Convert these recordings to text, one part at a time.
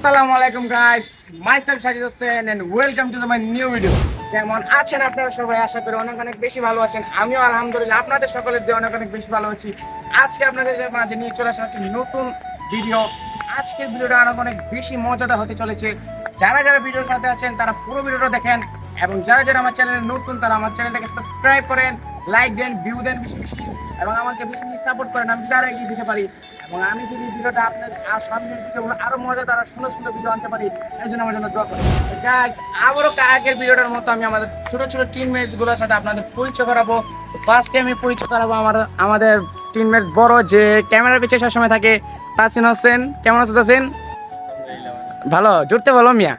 আসসালামু আলাইকুম guys myself Sajid Hossain and welcome to my new video কেমন আছেন আপনারা সবাই? আশা করি অনেক অনেক বেশি ভালো আছেন। আমিও আলহামদুলিল্লাহ আপনাদের সকলের দিয়ে অনেক অনেক বেশি ভালো আছি। আজকে আপনাদের মাঝে নিয়ে চলে আসলাম একটি নতুন ভিডিও আজকের ভিডিওটা অনেক অনেক বেশি মজাদার হতে চলেছে। যারা যারা ভিডিওর সাথে আছেন, তারা পুরো ভিডিওটা দেখেন। এবং যারা যারা আমার চ্যানেলে নতুন, তারা আমার চ্যানেলটাকে সাবস্ক্রাইব করেন লাইক দেন ভিউ দেন বেশি বেশি। এবং আমাকে বেশি বেশি সাপোর্ট করেন, আমি যারা এগিয়ে দিতে পারি। এবং আমি যদি ভিডিওটা আপনার আর সামনের ভিডিওগুলো আরও মজাদার আর সুন্দর সুন্দর ভিডিও আনতে পারি এই জন্য আমার জন্য দোয়া গাইস আবারও আগের ভিডিওটার মতো আমি আমাদের ছোট ছোট টিম মেটসগুলোর সাথে আপনাদের পরিচয় করাবো। ফার্স্টে আমি পরিচয় করাবো আমার আমাদের টিম মেটস বড় যে ক্যামেরার পিছিয়ে সবসময় থাকে তাসিন হোসেন। কেমন আছো তাসিন? ভালো। জুড়তে বলো মিয়া।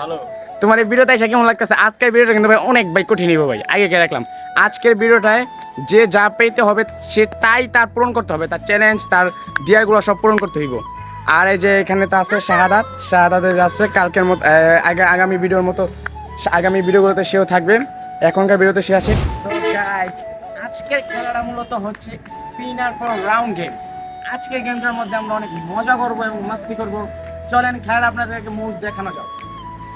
ভালো। তোমার এই ভিডিওটা এসে কেমন লাগতেছে? আজকের ভিডিওটা কিন্তু ভাই অনেক ভাই কঠিন হইব ভাই। আগে রাখলাম? আজকের ভিডিওটায় যে যা পেতে হবে সে তাই তার পূরণ করতে হবে, তার চ্যালেঞ্জ তার ডিয়ারগুলো সব পূরণ করতে হইব। আর এই যে এখানে তো আছে শাহাদাত শাহাদাতের আছে, কালকের মতো আগা- আগামী ভিডিওর মতো আগামী ভিডিওগুলোতে সেও থাকবে। এখনকার ভিডিওতে সে আছে। আজকের খেলাটা মূলত হচ্ছে স্পিনার ফর রাউন্ড গেম আজকের গেমটার মধ্যে আমরা অনেক মজা করব এবং মাস্তি করব। চলেন খেলাটা আপনাদেরকে মূল দেখানো যাও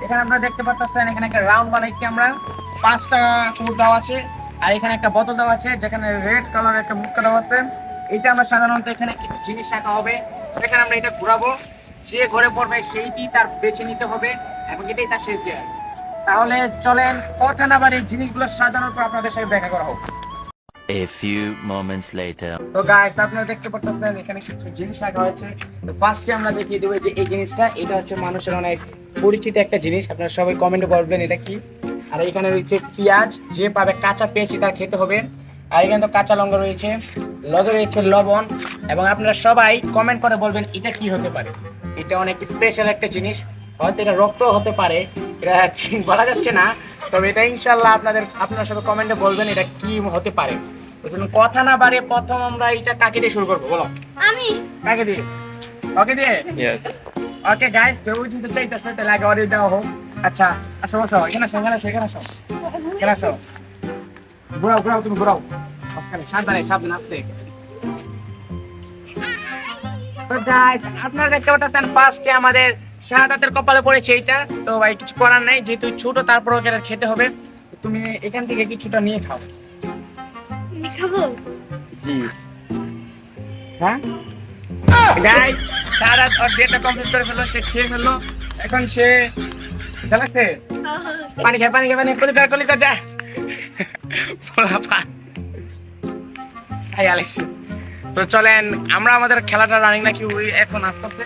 এখানে আপনারা দেখতে পাচ্ছেন এখানে একটা রাউন্ড বানাইছি আমরা। পাঁচটা কুকুর দেওয়া আছে আর এখানে একটা বোতল দেওয়া আছে যেখানে রেড কালার একটা মুক্কা দেওয়া আছে। এটা আমরা সাধারণত এখানে কিছু জিনিস রাখা হবে সেখানে আমরা এটা ঘোরাবো। যে ঘরে পড়বে সেইটি তার বেছে নিতে হবে এবং এটাই তার শেষ দেয় তাহলে চলেন কথা না বাড়ি জিনিসগুলো সাজানোর পর আপনাদের সাথে দেখা করা হোক। A few moments later. তো গাইস আপনারা দেখতে পাচ্ছেন এখানে কিছু জিনিস রাখা হয়েছে। তো ফার্স্টে আমরা দেখিয়ে দেবো যে এই জিনিসটা এটা হচ্ছে মানুষের অনেক পরিচিত একটা জিনিস আপনারা সবাই কমেন্টে বলবেন এটা কি। আর এখানে রয়েছে পেঁয়াজ যে পাবে কাঁচা পেঁয়াজি তার খেতে হবে। আর এখানে তো কাঁচা লঙ্কা রয়েছে লগে রয়েছে লবণ এবং আপনারা সবাই কমেন্ট করে বলবেন এটা কি হতে পারে। এটা অনেক স্পেশাল একটা জিনিস হয়তো এটা রক্ত হতে পারে এটা বলা যাচ্ছে না তবে এটা ইনশাল্লাহ আপনাদের আপনারা সবাই কমেন্টে বলবেন এটা কি হতে পারে। কথা না বাড়ে প্রথম আমরা এটা কাকে দিয়ে শুরু করব বলো। আমি। কাকে দিয়ে? ওকে দিয়ে? ইয়েস ওকে গাইস কেউ যদি চাইতেছে তাহলে আগে অর্ডার দেওয়া হোক আচ্ছা আসো বসো এখানে আসো এখানে আসো এখানে আসো এখানে আসো ঘুরাও ঘুরাও তুমি ঘুরাও মাঝখানে সাবধানে সাবধানে আসতে। তো গাইস আপনারা দেখতে পাচ্ছেন ফার্স্টে আমাদের শাহাদাতের কপালে পড়েছে এইটা। তো ভাই কিছু করার নাই যেহেতু ছোট তারপর ওকে এটা খেতে হবে। তুমি এখান থেকে কিছুটা নিয়ে খাও। খাব? জি। হ্যাঁ? গাইস সারা ওর ডেটটা কমপ্লিট করে ফেলল, সে খেয়ে ফেলল। এখন সে চালাচ্ছে পানি খায় পানি খায় পানি কলি কর কলি যা। পোলা পান। তো চলেন, আমরা আমাদের খেলাটা রানিং নাকি ওই এখন আস্তে আস্তে।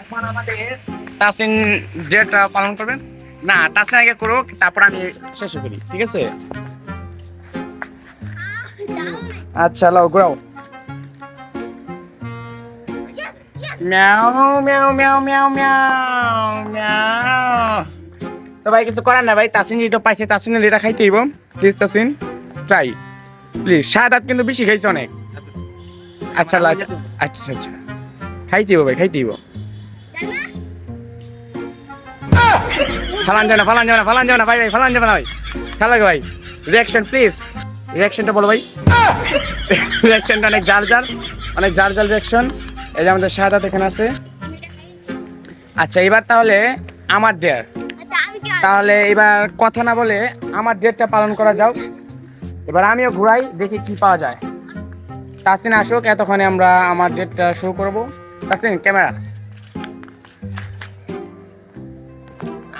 এখন আমাদের তাসিন ডেটটা পালন করবেন। না, তাসিন আগে করুক, তারপর আমি শেষ করি, ঠিক আছে? আচ্ছা লাও, ঘুরাও। মিয়াও মিয়াও মিয়াও মিয়াও মিয়াও তো ভাই, কিছু করার না ভাই, তাসিন যেহেতু পাইছে, তাসিনের এটা খাইতে হইব। Please Tasin try please Sadat কিন্তু বেশি খাইছে অনেক। আচ্ছা আচ্ছা আচ্ছা। খাইতে হইব ভাই, খাইতে হইব। ফালান যাবে না ফালান যাবে না ফালান যাবে না ভাই ভাই, ফালান যাবে না ভাই। খেলা ভাই। রিয়াকশন প্লিজ রিয়াকশনটা বলো ভাই। রিয়াকশনটা অনেক জাল জাল অনেক জাল জাল রিয়াকশন এই যে আমাদের শাহাদাত এখানে আছে। আচ্ছা এবার তাহলে আমার ডেয়ার আচ্ছা তাহলে এবার কথা না বলে আমার ডেটটা পালন করা যাও। এবার আমিও ঘুরাই দেখি কি পাওয়া যায়। তাসিন আসুক এতক্ষণে আমরা আমার ডেটটা শো করব। তাসিন ক্যামেরা।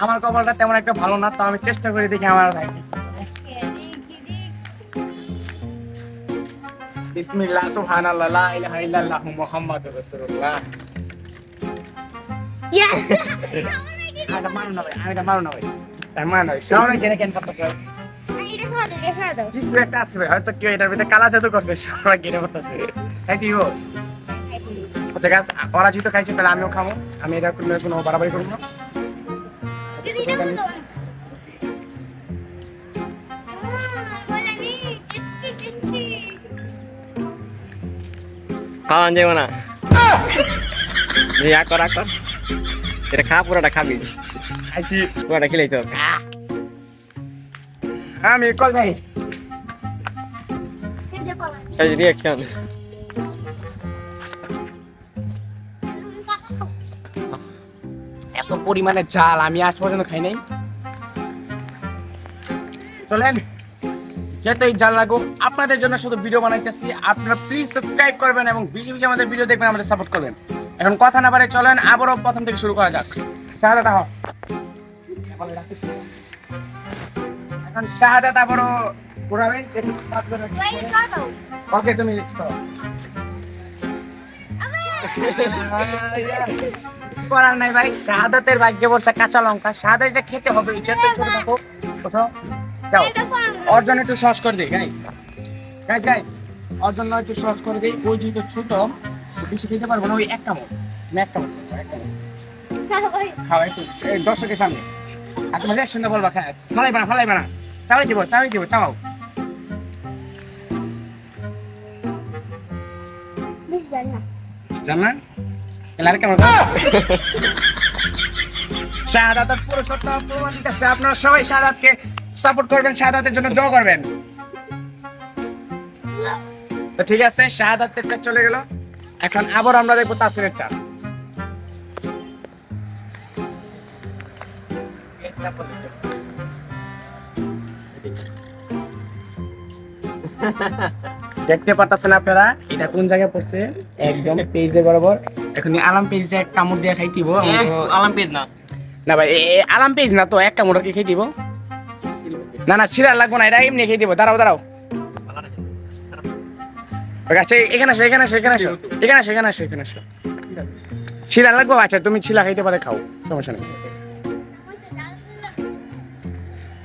আমার কপালটা তেমন একটা ভালো না তো আমি চেষ্টা করে দেখি আমার বিসমিল্লাহ সুবহানাল্লাহ লা ইলাহা ইল্লাল্লাহু মুহাম্মাদুর রাসূলুল্লাহ ইয়েস আরে মারো না ভাই আরে মারো না ভাই আর মারো না কেন কেন করতেছে এটা সরা এটা সরা কিছু একটা আসবে হয়তো কেউ এটার ভিতরে কালা জাদু করছে সবাই কিনে করতেছে তাই কি হো আচ্ছা গাছ ওরা যেহেতু খাইছে তাহলে আমিও খাব আমি এটা কোনো কোনো বাড়াবাড়ি করব না খাওয়ান যাব না ইয়া কর কর এটা খা পুরোটা খাবি। খাইছি। পুরোটা খেলেই তো আমি কল যাই এই রিয়াকশন এত পরিমাণে জাল আমি আজ পর্যন্ত খাই নাই। চলেন। যতই জাল লাগুক আপনাদের জন্য শুধু ভিডিও বানাইতেছি। আপনারা প্লিজ সাবস্ক্রাইব করবেন এবং বেশি বেশি আমাদের ভিডিও দেখবেন আমাদের সাপোর্ট করবেন। এখন কথা না বাড়ে চলেন আবারও প্রথম থেকে শুরু করা যাক। শাহাদাত আহ। এখন শাহাদাত আবারও ঘোরাবেন ওকে তুমি করার নাই ভাই শাহাদাতের ভাগ্যে বসে কাঁচা লঙ্কা। শাহাদাত এটা খেতে হবে যত ছোট থাকো কোথাও। এটা ওর জন্য একটু সহজ করে দিই গাইস গাইস গাইস ওর জন্য একটু সহজ করে দিই। ওই যেহেতু ছোট বেশি খেতে পারব না ওই এক কামড়। এক কামড় খাব, এক কামড়। ভাই খাও একটু এই দর্শকের সামনে। আর তোমার রিয়াকশনটা বলবা খায় ফালাই বানা ফালাই বানা চাওয়াই দিব চাওয়াই দিব চাও জানি না। না? এলার কেমন শাহাদাতের পুরো সত্য প্রমাণ দিতেছে। আপনারা সবাই শাহাদাতকে সাপোর্ট করবেন শাহাদাতের জন্য দোয়া করবেন। তো ঠিক আছে শাহাদাতেরটা চলে গেল। এখন আবার আমরা দেখব তাসিরেরটা। দেখতে পারতেছেন আপনারা এটা কোন জায়গায় পড়ছে? একদম পেজে বরাবর। এখন আলাম পেজে এক কামড় দিয়ে খাই দিব। আলাম পেজ না। না ভাই আলাম পেজ না তো এক কামড় কি খাই দিব। না না সিরা লাগবো না এটা এমনি খেয়ে দিব। দাঁড়াও দাঁড়াও। আচ্ছা এখানে আসো এখানে আসো এখানে আসো এখানে আসো এখানে আসো এখানে আসো। ছিলা লাগবো? আচ্ছা তুমি ছিলা খাইতে পারে খাও সমস্যা নেই।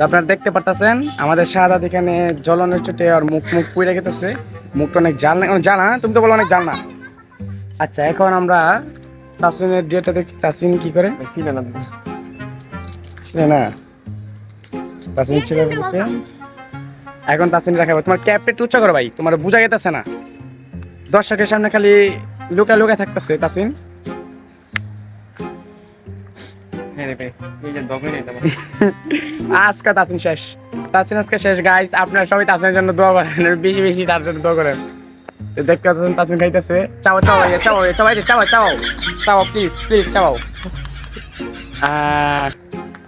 আপনারা দেখতে পারতেছেন আমাদের শাহাদাত এখানে জ্বলনের চোটে আর মুখ মুখ পুড়ে গেতেছে। মুখটা অনেক জাল না জানা তুমি তো বলো অনেক জাল না। আচ্ছা এখন আমরা তাসিনের যেটা দেখি তাসিন কি করে? না তাসিন ছিল বলছে এখন তাসিন দেখাবো তোমার ক্যাপটা একটু উচ্চ করো ভাই তোমার বোঝা গেতেছে না। দর্শকের সামনে খালি লুকা লুকা থাকতেছে তাসিন হ্যাঁ আজকে তাসিন শেষ। তাসিন আজকে শেষ গাইস আপনারা সবাই তাসিনের জন্য দোয়া করেন বেশি বেশি তার জন্য দোয়া করেন। দেখতে পাচ্ছেন তাসিন খাইতেছে। চাও চাও চাও চাও চাও চাও চাও প্লিজ প্লিজ চাও। আহ,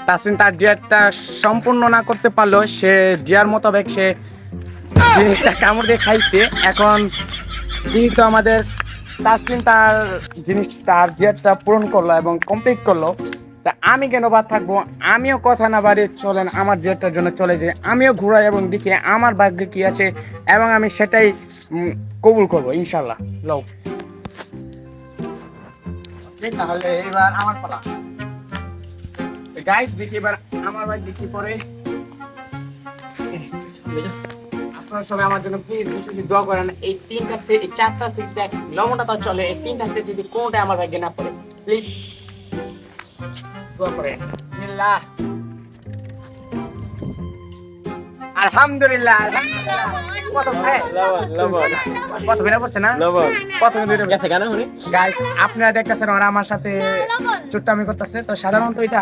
তাসিন তার ডিয়ারটা সম্পূর্ণ না করতে পারল সে ডিয়ার মোতাবেক সে জিনিসটা কামড় দিয়ে খাইছে। এখন যেহেতু আমাদের তাসিন তার জিনিস তার ডিয়ারটা পূরণ করল এবং কমপ্লিট করল তা আমি কেন বাদ থাকব? আমিও কথা না বাড়িয়ে চলেন আমার ডিয়ারটার জন্য চলে যাই। আমিও ঘুরাই এবং দেখি আমার ভাগ্যে কি আছে এবং আমি সেটাই কবুল করব ইনশাল্লাহ Okay, তাহলে এবার আমার পালা। গাইস দেখি এবার আমার কি পরে। আপনারা সবাই আমার জন্য প্লিজ বেশি বেশি দোয়া করেন। এই তিন চারটে এই চারটা থেকে দেখ লবণটা তো চলে এই তিন চারটে যদি কোনটা আমার ভাগ্যে না পড়ে প্লিজ দোয়া করেন। বিসমিল্লাহ। আলহামদুলিল্লাহ আপনারা দেখতেছেন ওরা আমার সাথে। চুট্টামি করতেছে। তো সাধারণত এটা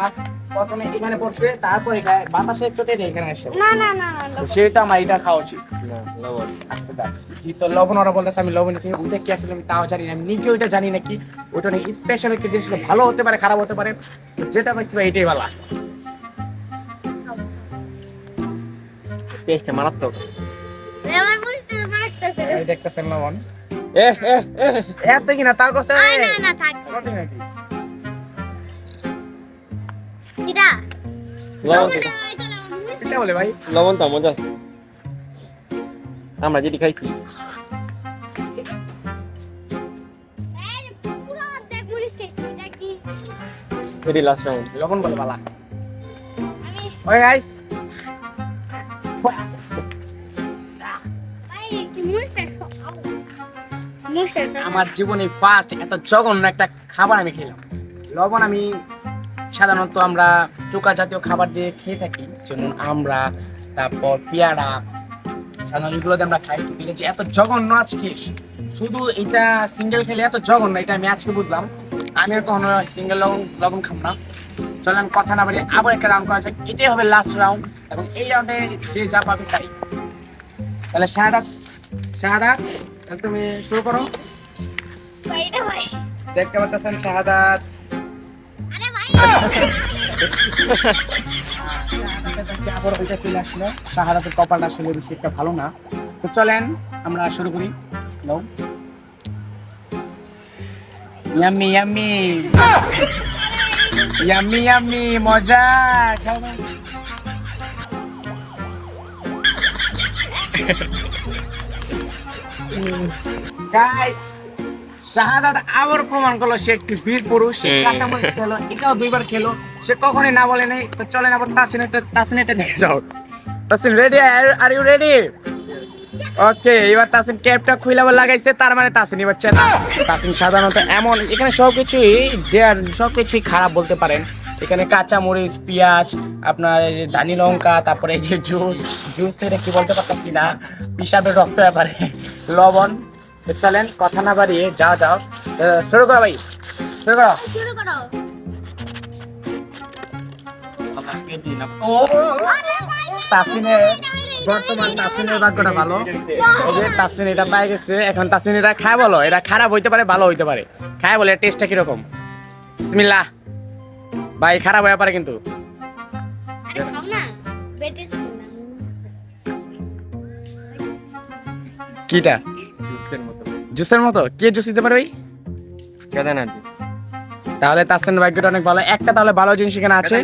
প্রথমে এখানে পড়ছে তারপরে এটা বাতাসের চোটে এখানে আসে না না না না সেটা আমার এটা খাওয়া উচিত। লবণ। আচ্ছা যাক। তো লবণ ওরা বলতেছে আমি লবণ খেয়ে কি আসলে আমি তাও জানি না। আমি নিজে ওইটা জানি না কি। ওইটা অনেক স্পেশাল একটা জিনিস ভালো হতে পারে খারাপ হতে পারে। যেটা পাইছি ভাই এটাই ভালো মারাত্মক। আমার মরিচটা মারতেছে দেখতেছেন লবণ। এ এ এ এত কি না তাও কছে আয় না না থাক। এটা বলে ভাই। লবণ তো মজা। আমরা যেটি খাইছি। এটা লাস্ট রাউন্ড লবণ বলে ওই গাইস আমার জীবনে ফার্স্ট এত জঘন্য একটা খাবার আমি খেলাম। লবণ আমি সাধারণত আমরা চোকা জাতীয় খাবার দিয়ে খেয়ে থাকি যেমন আমরা তারপর পেয়ারা সাধারণত এগুলোতে আমরা খাই কিন্তু এটা যে এত জঘন্য আজকে শুধু এটা সিঙ্গেল খেলে এত জঘন্য এটা আমি আজকে বুঝলাম। আমি আর কখনো সিঙ্গেল লবণ লবণ খাব না। চলেন কথা না বলি আবার একটা রাউন্ড করা যাক এটাই হবে লাস্ট রাউন্ড এবং এই রাউন্ডে যে যা পাবে তাই। তাহলে শাহাদা তাহলে তুমি শুরু করো। দেখতে পাচ্ছেন শাহাদাত আবার ওইটা চলে আসলো বেশি একটা ভালো না তো চলেন আমরা শুরু করি নাও ইয়াম্মি ইয়াম্মি ইয়াম্মি ইয়াম্মি মজা খাও। শাহাদাত আবার প্রমাণ করল সে একটি বীর পুরুষ সে কাঁচামরিচ খেলো এটাও দুইবার খেলো সে কখনোই না বলে নেই তো চলেন আবার তাসিনেটা তাসিনেটা দেখে যাও। Tasin ready are you ready okay এবার তাসিন ক্যাপটা খুলে আবার লাগাইছে তার মানে তাসিন এবার চেনা তাসিন সাধারণত এমন এখানে সবকিছুই দেয়ার সবকিছুই খারাপ বলতে পারেন। এখানে কাঁচা মরিচ পেঁয়াজ আপনার এই যে ধানি লঙ্কা তারপরে এই যে জুস জুস থেকে কি বলতে পারতাম না পিসাবের রক্ত ব্যাপারে লবণ। চলেন কথা না বাড়িয়ে যা যাও। শুরু করো ভাই শুরু করো। শুরু করো। বর্তমান তাসিনের ভাগ্যটা ভালো। এই যে তাসিন এটা পাই গেছে এখন তাসিন এটা খায় বলো এটা খারাপ হইতে পারে ভালো হইতে পারে। খায় বলে টেস্টটা কীরকম? বিসমিল্লাহ। ভাই খারাপ হয়ে পারে কিন্তু। কিটা? জুসের মতো? কে জুস দিতে পারবে? কেদারনাথ। তাহলে তাসিনের ভাগ্যটা অনেক ভালো। একটা তাহলে ভালো জিনিস এখানে আছে।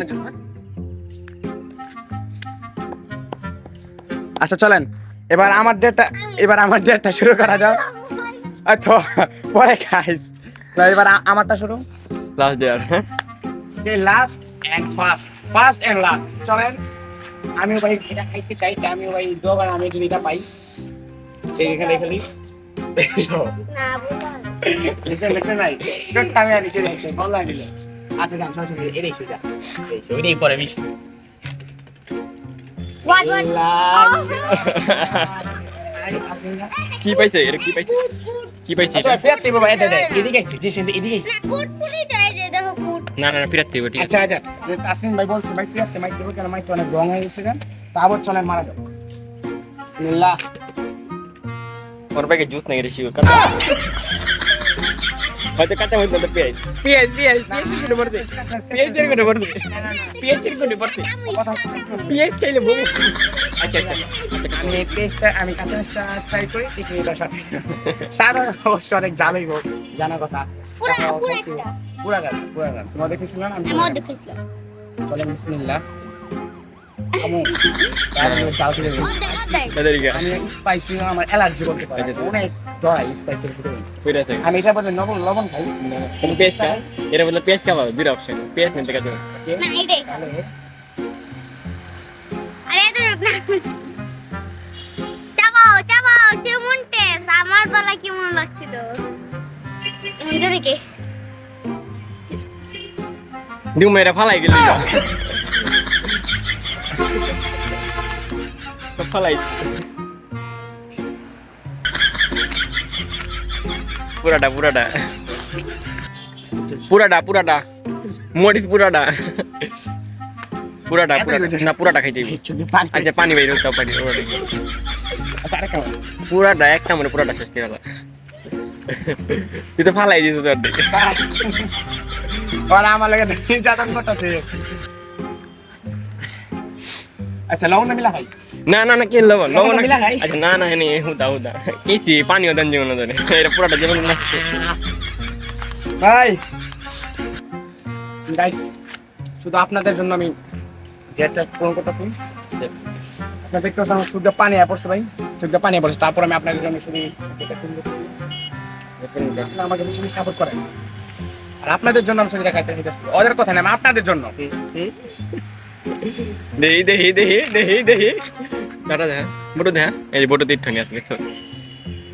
আচ্ছা চলেন। এবার আমার ডেটটা এবার আমার ডেটটা শুরু করা আর তো পরে খাইস না, এবার আমারটা শুরু। লাস্ট ডে আর হ্যাঁ? এই last and first first and last চলেন। আমিও ভাই এটা খাইতে চাই আমিও ভাই দোকান আমি যদি এটা পাই এখানে খালি লিসেন লিসেন নাই ছোট্ট আমি আনি সেরে আছে ভালো লাগে দিলে আচ্ছা যান সব এটাই সোজা এটাই পরে বিশ কি পাইছে? এটা কি পাইছে? কি পাইছে আচ্ছা ফেরত দিব ভাই। দেখ এদিকে আইছি যে সেদিকে এদিকে আইছি। না কুট পুরি যায় যে দেখো কুট। না না না ফিরাতে হবে ঠিক আছে। আচ্ছা আচ্ছা। যে তাসিম ভাই বলছে ভাই ফেরত মাইক দেবো কেন? মাইকটা অনেক রং হয়ে গেছে কেন তো আবার চলেন মারা যাও বিসমিল্লাহ। ওর ব্যাগে জুস নাই রে শিও কাঁচা হয়তো কাঁচা হইতো তো পেঁয়াজ পেঁয়াজ পেঁয়াজ পেঁয়াজ করে পড়তে পেঁয়াজ করে পড়তে পেঁয়াজ করে পড়তে পেঁয়াজ খাইলে বউ আচ্ছা আচ্ছা আচ্ছা আমি পেস্টটা আমি কাঁচা মিষ্টা ট্রাই করি দেখি এটা সাথে সাদা অবশ্য অনেক জানাই হোক জানা কথা। পুরা পুরা পুরা গাছ পুরা গাছ তোমার দেখেছিলাম আমি আমার দেখেছিলাম। চলে বিসমিল্লাহ। আমার অ্যালার্জি করতে পারি। অনেক ভিতরে ফিরাতে আমি এটা বলে লবণ লবণ খাই। তুমি পেঁয়াজ খা এর বদলে পেঁয়াজ খাওয়া দুইটা অপশন পেঁয়াজ নিতে কাজ না এটাই তাহলে আরে এদের না। চাবাও চাবাও কেমন টেস্ট আমার বেলা কেমন লাগছিল এটা দেখে। মেরা ফালাই গেলি। ফালাই। পুরাটা পুরাটা। পুরাটা পুরাটা। মরিচ পুরাটা। পুরাটা পুরাটা। না পুরাটা খাইতে আচ্ছা পানি বাইরে তাও পানি পুরাটা একটা মানে পুরাটা শেষ করে তুই তো ফালাই দিস তোর দিকে। ওরা আমার লাগে নির্যাতন করতেছে। আচ্ছা লবণ না মিলা ভাই? না না না লবণ লবণ লবণ মিলা খাই? আচ্ছা না না নে হুদা হুদা। কিছি পানি ওদান জীবন ধরে। এটা পুরাটা জীবন না ভাই। গাইস শুধু আপনাদের জন্য আমি ডেটটা পূরণ করতেছি। আপনার দেখতে পাচ্ছেন চোখটা পানি আয়া পড়ছে ভাই। শুদ্ধ পানি আয়া পড়ছে। তারপর আমি আপনাদের জন্য শুধু আমাকে বেশি বেশি সাপোর্ট করেন। আর আপনাদের জন্য আমি শুধু চাইতেছি। ওদের কথা না আমি আপনাদের জন্য। দেহি দেহি দেহি দেহি দেহি। দাঁড়া দেখা বড় দেখা এই বড় তীর্থ নিয়ে আসবে দেখছ?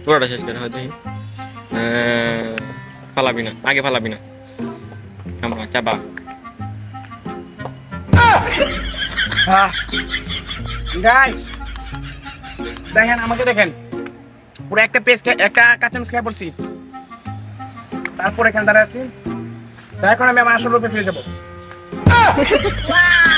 পুরোটা শেষ করে হয় দেহি আহ, ফালাবি না আগে ফালাবি না। কামড়া চাবা গাইস দেখেন আমাকে দেখেন। পুরো একটা পেজ একটা কাঁচা মিস খেয়ে বলছি। তারপর এখানে দাঁড়ায় আছি। এখন আমি আমার আসল রূপে ফিরে যাব।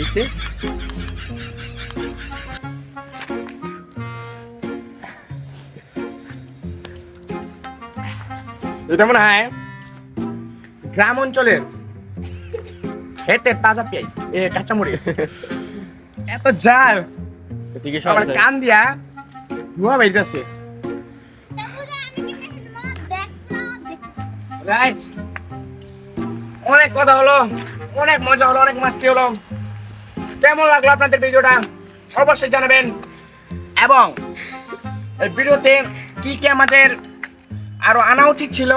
এইতে? এটা মনে হয় গ্রাম অঞ্চলের খেতের তাজা পেঁয়াজ এ কাঁচামরিচ। এত জাল। এদিকে সব আমার কান দিয়া ধোয়া দেখ গাইস অনেক কথা হলো অনেক মজা হলো অনেক মাস্তি হলো। কেমন লাগল আপনাদের ভিডিওটা? অবশ্যই জানাবেন। এবং এই ভিডিওতে কি কি আমাদের আরও আনা উচিত ছিল,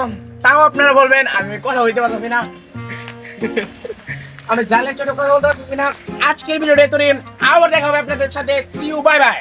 তাও আপনারা বলবেন, আমি কথা বলতে পারতেছি না। আমি জালের ছোট কথা বলতে পারতেছি না। আজকের ভিডিওটা তুমি আবার দেখা হবে আপনাদের সাথে। See you bye bye